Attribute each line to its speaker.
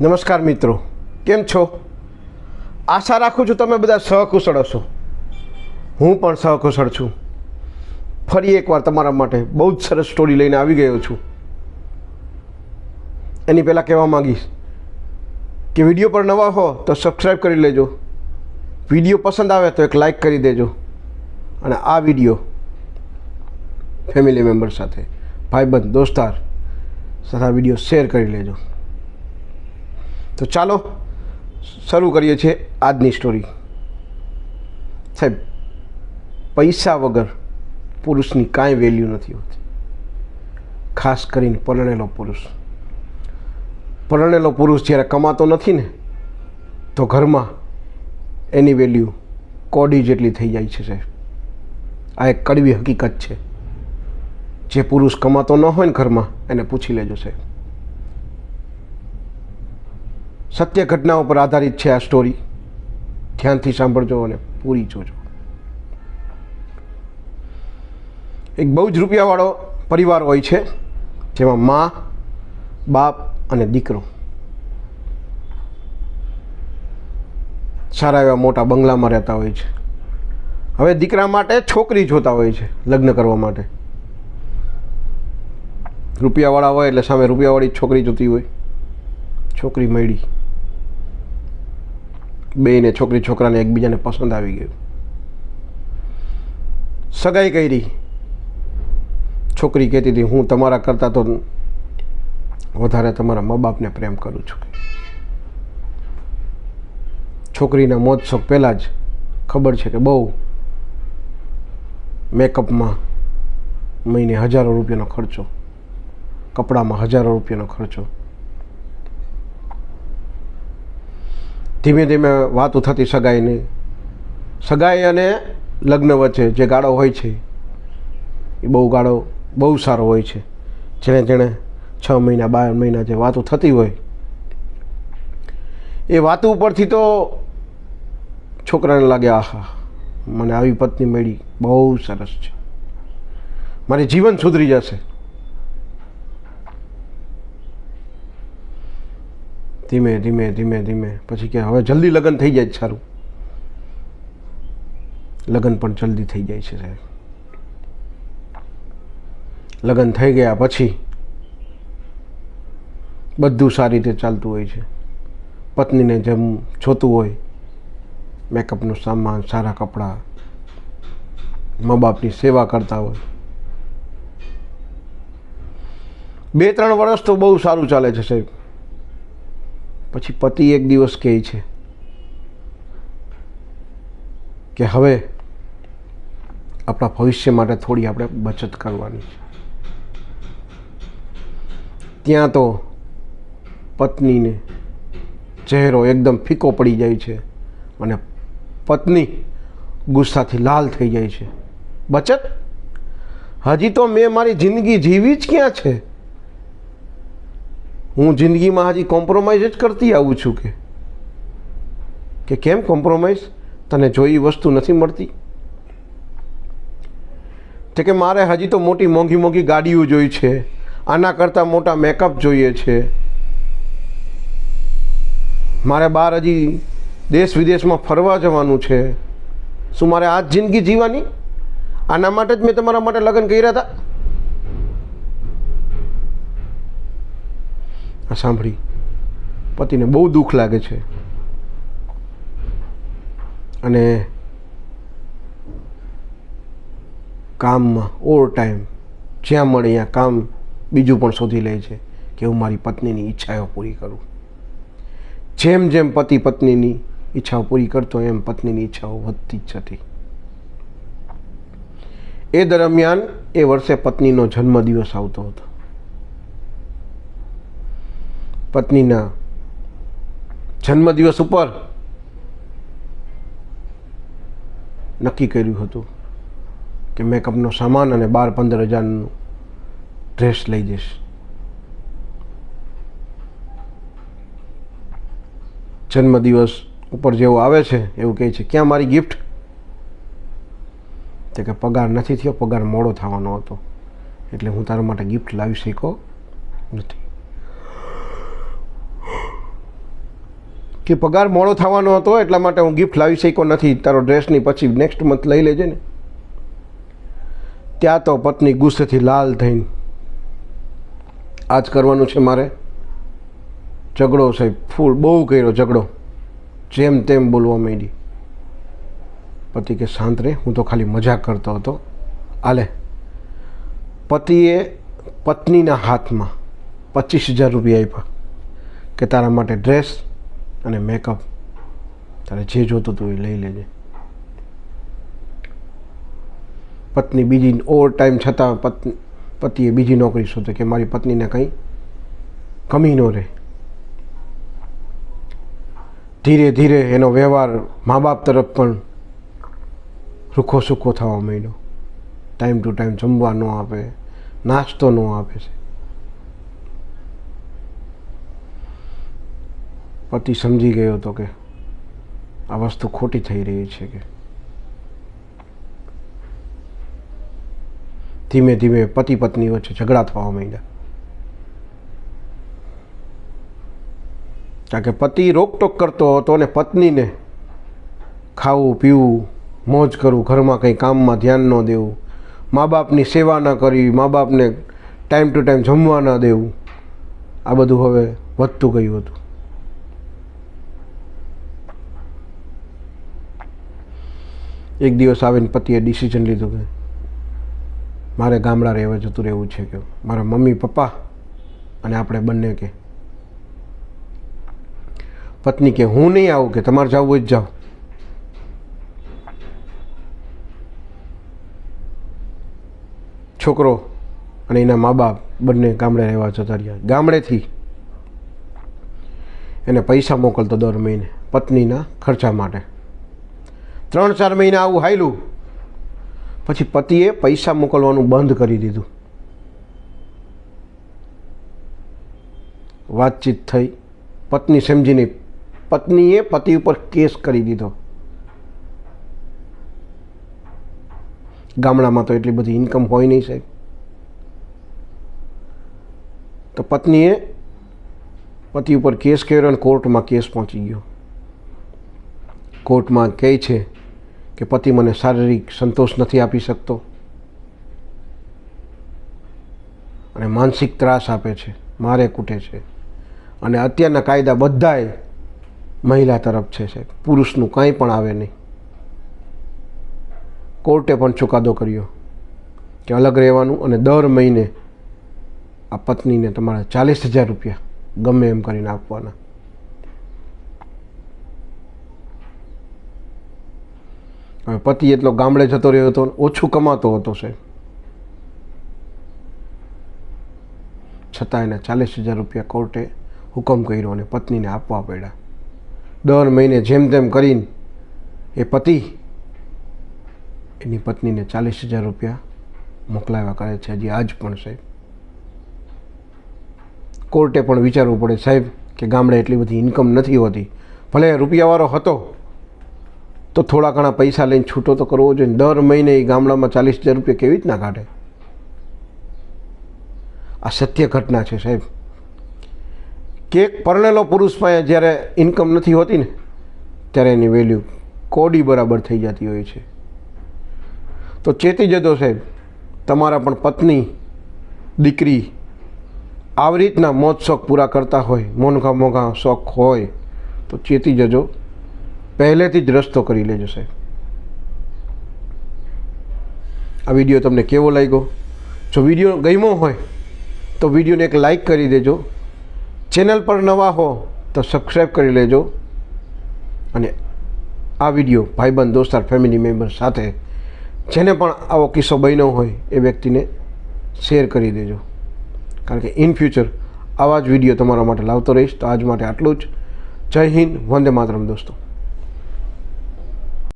Speaker 1: નમસ્કાર મિત્રો, કેમ છો? આશા રાખું છું તમે બધા સહકુશળ હશો. હું પણ સહકુશળ છું. ફરી એકવાર તમારા માટે બહુ જ સરસ સ્ટોરી લઈને આવી ગયો છું. એની પહેલાં કહેવા માંગીશ કે વીડિયો પર નવા હો તો સબસ્ક્રાઈબ કરી લેજો. વીડિયો પસંદ આવે તો એક લાઈક કરી દેજો. અને આ વીડિયો ફેમિલી મેમ્બર સાથે, ભાઈબંધ, દોસ્તાર સાથે વીડિયો શેર કરી લેજો. તો ચાલો, શરૂ કરીએ છીએ આજની સ્ટોરી સાહેબ, પૈસા વગર પુરુષની કાંઈ વેલ્યુ નથી હોતી. ખાસ કરીને પરણેલો પુરુષ. પરણેલો પુરુષ જ્યારે કમાતો નથી ને, તો ઘરમાં એની વેલ્યુ કોડી જેટલી થઈ જાય છે સાહેબ. આ એક કડવી હકીકત છે. જે પુરુષ કમાતો ન હોય ને ઘરમાં, એને પૂછી લેજો સાહેબ. સત્ય ઘટનાઓ પર આધારિત છે આ સ્ટોરી ધ્યાનથી સાંભળજો અને પૂરી જોજો. એક બહુ જ રૂપિયાવાળો પરિવાર હોય છે, જેમાં મા, બાપ અને દીકરો. સારા એવા મોટા બંગલામાં રહેતા હોય છે. હવે દીકરા માટે છોકરી જોતા હોય છે, લગ્ન કરવા માટે. રૂપિયાવાળા હોય એટલે સામે રૂપિયાવાળી છોકરી જોતી હોય. છોકરી મળી. બેને છોકરી, છોકરાને એકબીજાને પસંદ આવી ગયું. સગાઈ કરી. છોકરી કહેતી હતી, હું તમારા કરતાં તો વધારે તમારા મા બાપને પ્રેમ કરું છું. છોકરીના મોજશોખ પહેલાં જ ખબર છે કે બહુ મેકઅપમાં મહિને હજારો રૂપિયાનો ખર્ચો, કપડામાં હજારો રૂપિયાનો ખર્ચો ધીમે ધીમે વાતો થતી સગાઈની. સગાઈ અને લગ્ન વચ્ચે જે ગાળો હોય છે, એ બહુ ગાળો બહુ સારો હોય છે. જેણે જેણે છ મહિના, બાર મહિના જે વાતો થતી હોય, એ વાતો ઉપરથી તો છોકરાને લાગે, આહા, મને આવી પત્ની મળી. બહુ સરસ છે. મારી જીવન સુધરી જશે. ધીમે ધીમે ધીમે ધીમે. પછી કે હવે જલ્દી લગ્ન થઈ જાય સારું. લગ્ન પણ જલ્દી થઈ જાય છે સાહેબ. લગ્ન થઈ ગયા પછી બધું સારી રીતે ચાલતું હોય છે. પત્નીને જેમ જોતું હોય, મેકઅપનું સામાન, સારા કપડાં મા બાપની સેવા કરતા હોય. બે ત્રણ વર્ષ તો બહુ સારું ચાલે છે સાહેબ. પછી પતિ એક દિવસ કહે છે કે હવે આપણા ભવિષ્ય માટે થોડી આપણે બચત કરવાની છે. ત્યાં તો પત્નીને ચહેરો એકદમ ફીકો પડી જાય છે અને પત્ની ગુસ્સાથી લાલ થઈ જાય છે. બચત? હજી તો મેં મારી જિંદગી જીવી જ ક્યાં છે? હું જિંદગીમાં હજી કોમ્પ્રોમાઇઝ જ કરતી આવું છું કે? કે કેમ કોમ્પ્રોમાઇઝ તને જોઈ વસ્તુ નથી મળતી? તે કે મારે હજી તો મોટી મોંઘી મોંઘી ગાડીઓ જોઈ છે. આના કરતાં મોટા મેકઅપ જોઈએ છે. મારે બહાર હજી દેશ વિદેશમાં ફરવા જવાનું છે. શું મારે આ જિંદગી જીવવાની? આના માટે જ મેં તમારા માટે લગ્ન કર્યા હતા? આ સાંભળી. પતિને બહુ દુઃખ લાગે છે. અને કામમાં ઓવર ટાઈમ જ્યાં મળે ત્યાં કામ બીજું પણ શોધી લે છે કે હું મારી પત્નીની ઈચ્છાઓ પૂરી કરું. જેમ જેમ પતિ પત્નીની ઈચ્છાઓ પૂરી કરતો એમ પત્નીની ઈચ્છાઓ વધતી જ જતી. એ દરમિયાન એ વર્ષે પત્નીનો જન્મદિવસ આવતો હતો. પત્નીના જન્મદિવસ ઉપર નક્કી કર્યું હતું કે મેકઅપનો સામાન અને બાર પંદર હજારનું ડ્રેસ લઈ જઈશ. જન્મદિવસ ઉપર જેવો આવે છે એવું કહે છે, ક્યાં મારી ગિફ્ટ તે કે, પગાર નથી થયો, પગાર મોડો થવાનો હતો. એટલે હું તારા માટે ગિફ્ટ લાવી શક્યો નથી. કે પગાર મોડો થવાનો હતો એટલા માટે હું ગિફ્ટ લાવી શક્યો નથી. તારો ડ્રેસની પછી નેક્સ્ટ મંથ લઈ લેજે ને. ત્યાં તો પત્ની ગુસ્સેથી લાલ થઈને, આજ કરવાનું છે મારે? ઝઘડો સાહેબ ફૂલ, બહુ કર્યો ઝઘડો. જેમ તેમ બોલવા માંડી. પતિ કે, શાંત રહે હું તો ખાલી મજાક કરતો હતો. આલે. પતિએ પત્નીના હાથમાં પચીસ હજાર રૂપિયા આપ્યા કે, તારા માટે ડ્રેસ અને મેકઅપ તારે જે જોતું હતું એ લઈ લેજે. પત્ની બીજી ઓવર ટાઈમ છતાં પત્ની, પતિએ બીજી નોકરી શોધે કે મારી પત્નીને કંઈ કમી ન રહે. ધીરે ધીરે એનો વ્યવહાર મા બાપ તરફ પણ રૂખો સૂખો થવા માંડ્યો. ટાઈમ ટુ ટાઈમ જમવા ન આપે, નાસ્તો ન આપે. છે પતિ સમજી ગયો હતો કે આ વસ્તુ ખોટી થઈ રહી છે કે. ધીમે ધીમે પતિ પત્ની વચ્ચે ઝઘડા થવા માંડ્યા. કારણ કે પતિ રોકટોક કરતો હતો અને પત્નીને ખાવું, પીવું, મોજ કરવું, ઘરમાં કંઈ કામમાં ધ્યાન ન દેવું મા બાપની સેવા ન કરવી મા બાપને ટાઈમ ટુ ટાઈમ જમવા ન દેવું, આ બધું હવે વધતું ગયું હતું. એક દિવસ આવીને પતિએ ડિસિઝન લીધું કે મારે ગામડા રહેવા જતું રહેવું છે કે મારા મમ્મી, પપ્પા અને આપણે બંને કે. પત્ની કે, હું નહીં આવું કે, તમારે જવું જ જાઓ. છોકરો અને એના મા બાપ બંને ગામડે રહેવા જતા રહ્યા. ગામડેથી એને પૈસા મોકલતો દર મહિને પત્નીના ખર્ચા માટે. ત્રણ ચાર મહિના આવું હાયલું પછી પતિએ પૈસા મોકલવાનું બંધ કરી દીધું. વાતચીત થઈ. પત્ની સમજીને પત્નીએ પતિ ઉપર કેસ કરી દીધો. ગામડામાં તો એટલી બધી ઇન્કમ હોય નહીં સાહેબ. તો પત્નીએ પતિ ઉપર કેસ કર્યો અને કોર્ટમાં કેસ પહોંચી ગયો. કોર્ટમાં કહે છે કે પતિ મને શારીરિક સંતોષ નથી આપી શકતો અને માનસિક ત્રાસ આપે છે, મારે કૂટે છે. અને અત્યારના કાયદા બધાય મહિલા તરફ છે, સાહેબ. પુરુષનું કાંઈ પણ આવે નહીં. કોર્ટે પણ ચુકાદો કર્યો કે અલગ રહેવાનું અને દર મહિને આ પત્નીને તમારે ચાલીસ હજાર રૂપિયા ગમે એમ કરીને આપવાના હવે પતિ એટલો ગામડે જતો રહ્યો હતો ઓછું કમાતો હતો સાહેબ. છતાં એને ચાલીસ હજાર રૂપિયા કોર્ટે હુકમ કર્યો અને પત્નીને આપવા પડ્યા. દર મહિને જેમ તેમ કરીને એ પતિ એની પત્નીને ચાલીસ હજાર રૂપિયા મોકલાવ્યા કરે છે હજી આજ પણ સાહેબ. કોર્ટે પણ વિચારવું પડે સાહેબ કે ગામડે એટલી બધી ઇન્કમ નથી હોતી. ભલે રૂપિયાવાળો હતો તો થોડા ઘણા પૈસા લઈને છૂટો તો કરવો જોઈએ. દર મહિને એ ગામડામાં ચાલીસ હજાર રૂપિયા કેવી રીતના કાઢે? આ સત્ય ઘટના છે સાહેબ. કે એક પરણેલો પુરુષ પાસે જ્યારે ઇન્કમ નથી હોતી ને, ત્યારે એની વેલ્યુ કોડી બરાબર થઈ જતી હોય છે. તો ચેતી જજો સાહેબ. તમારા પણ પત્ની, દીકરી આવી રીતના મોજ શોખ પૂરા કરતા હોય, મોંઘા મોંઘા શોખ હોય, તો ચેતી જજો. પહેલેથી જ રસ્તો કરી લેજો સાહેબ. આ વીડિયો તમને કેવો લાગ્યો? જો વીડિયો ગમ્યો હોય, તો વિડીયોને એક લાઈક કરી દેજો. ચેનલ પર નવા હો, તો સબસ્ક્રાઈબ કરી લેજો. અને આ વીડિયો ભાઈબંધ, દોસ્તાર ફેમિલી મેમ્બર સાથે જેને પણ આવો કિસ્સો બન્યો હોય, એ વ્યક્તિને શેર કરી દેજો. કારણ કે ઇન ફ્યુચર આવા જ વીડિયો તમારા માટે લાવતો રહીશ. તો આજ માટે આટલું જ. જય હિન્દ, વંદે માતરમ દોસ્તો.